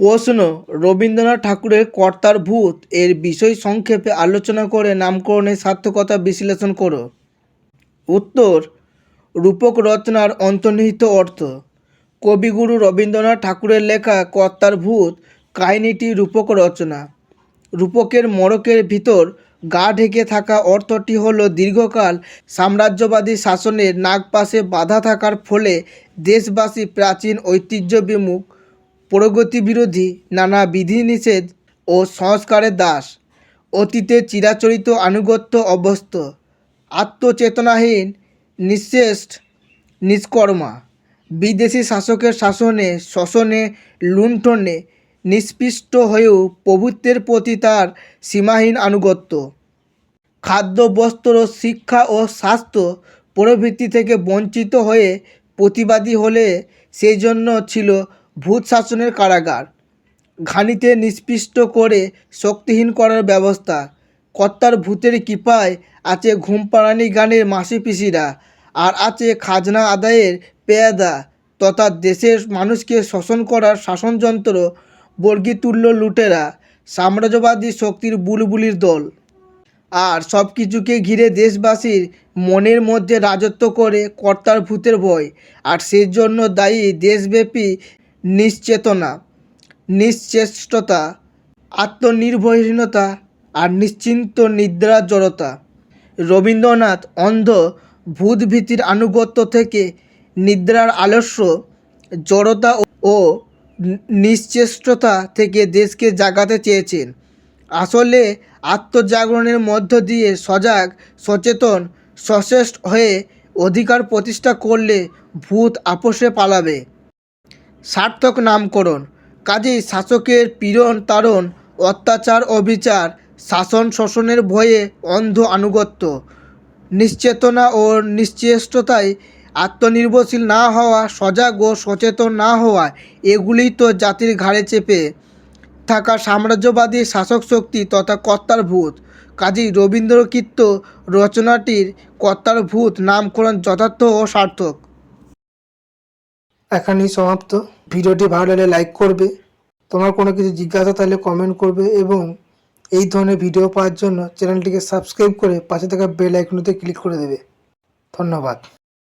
প্রশ্ন, রবীন্দ্রনাথ ঠাকুরের কর্তার ভূত, এর বিষয় সংক্ষেপে আলোচনা করে নামকরণের সার্থকতা বিশ্লেষণ করো। উত্তর, রূপক রচনার অন্তর্নিহিত অর্থ। কবিগুরু রবীন্দ্রনাথ ঠাকুরের লেখা কর্তার ভূত, কাহিনীটি রূপক রচনা। রূপকের মড়কের ভিতর গা ঢেকে থাকা অর্থটি হলো দীর্ঘকাল সাম্রাজ্যবাদী শাসনের নাগপাশে বাধা থাকার ফলে দেশবাসী প্রাচীন ঐতিহ্য বিমুখ প্রগতি বিরোধী নানা বিধিনিষেধ ও সংস্কারের দাস। অতীতে চিরাচরিত আনুগত্য অভ্যস্ত, আত্মচেতনাহীন নিঃশেষ নিষ্কর্মা। বিদেশি শাসকের শাসনে, শোষণে, লুণ্ঠনে, নিষ্পৃষ্ট হয়েও প্রভুত্বের প্রতি তার সীমাহীন আনুগত্য। খাদ্য, বস্ত্র, শিক্ষা ও স্বাস্থ্য প্রভৃতি থেকে বঞ্চিত হয়ে প্রতিবাদী হলে সেই জন্য ছিল ভূত শাসনের কারাগার। ঘানিতে নিষ্পিষ্ট করে শক্তিহীন করার ব্যবস্থা। কর্তার ভূতের কৃপায় আছে ঘুমপাড়ানি গানের মাসি পিসিরা আর আছে খাজনা আদায়ের পেয়াদা তথা দেশের মানুষকে শোষণ করার শাসনযন্ত্র বর্গীতুল্য লুটেরা, সাম্রাজ্যবাদী শক্তির বুলবুলির দল। আর সব কিছুকে ঘিরে দেশবাসীর মনের মধ্যে রাজত্ব করে কর্তার ভূতের ভয়। আর সেজন্য দায়ী দেশব্যাপী নিশ্চেতনা, নিশ্চেষ্টতা, আত্মনির্ভরহীনতা আর নিশ্চিন্ত নিদ্রার জড়তা। রবীন্দ্রনাথ অন্ধ ভূতভীতির আনুগত্য থেকে নিদ্রার আলস্য, জড়তা ও নিশ্চেষ্টতা থেকে দেশকে জাগাতে চেয়েছেন। আসলে আত্মজাগরণের মধ্য দিয়ে সজাগ, সচেতন, সচেষ্ট হয়ে অধিকার প্রতিষ্ঠা করলে ভূত আপোষে পালাবে। সার্থক নামকরণ। কাজেই শাসকের পীড়ন, তাড়ন, অত্যাচার, অবিচার, শাসন শোষণের ভয়ে অন্ধ আনুগত্য। নিশ্চেতনা ও নিশ্চেষ্টতায় আত্মনির্ভরশীল না হওয়া, সজাগ ও সচেতন না হওয়া, এগুলিই তো জাতির ঘাড়ে চেপে থাকা সাম্রাজ্যবাদী শাসক শক্তি তথা কর্তার ভূত। কাজী রবীন্দ্রকৃত রচনাটির কর্তার ভূত নামকরণ যথার্থ ও সার্থক। এখানেই সমাপ্ত। ভিডিওটি ভালো লাগলে লাইক করবে। তোমার কোনো কিছু জিজ্ঞাসা তাহলে কমেন্ট করবে এবং এই ধরনের ভিডিও পাওয়ার জন্য চ্যানেলটিকে সাবস্ক্রাইব করে পাশে থাকা বেল আইকনতে ক্লিক করে দেবে। ধন্যবাদ।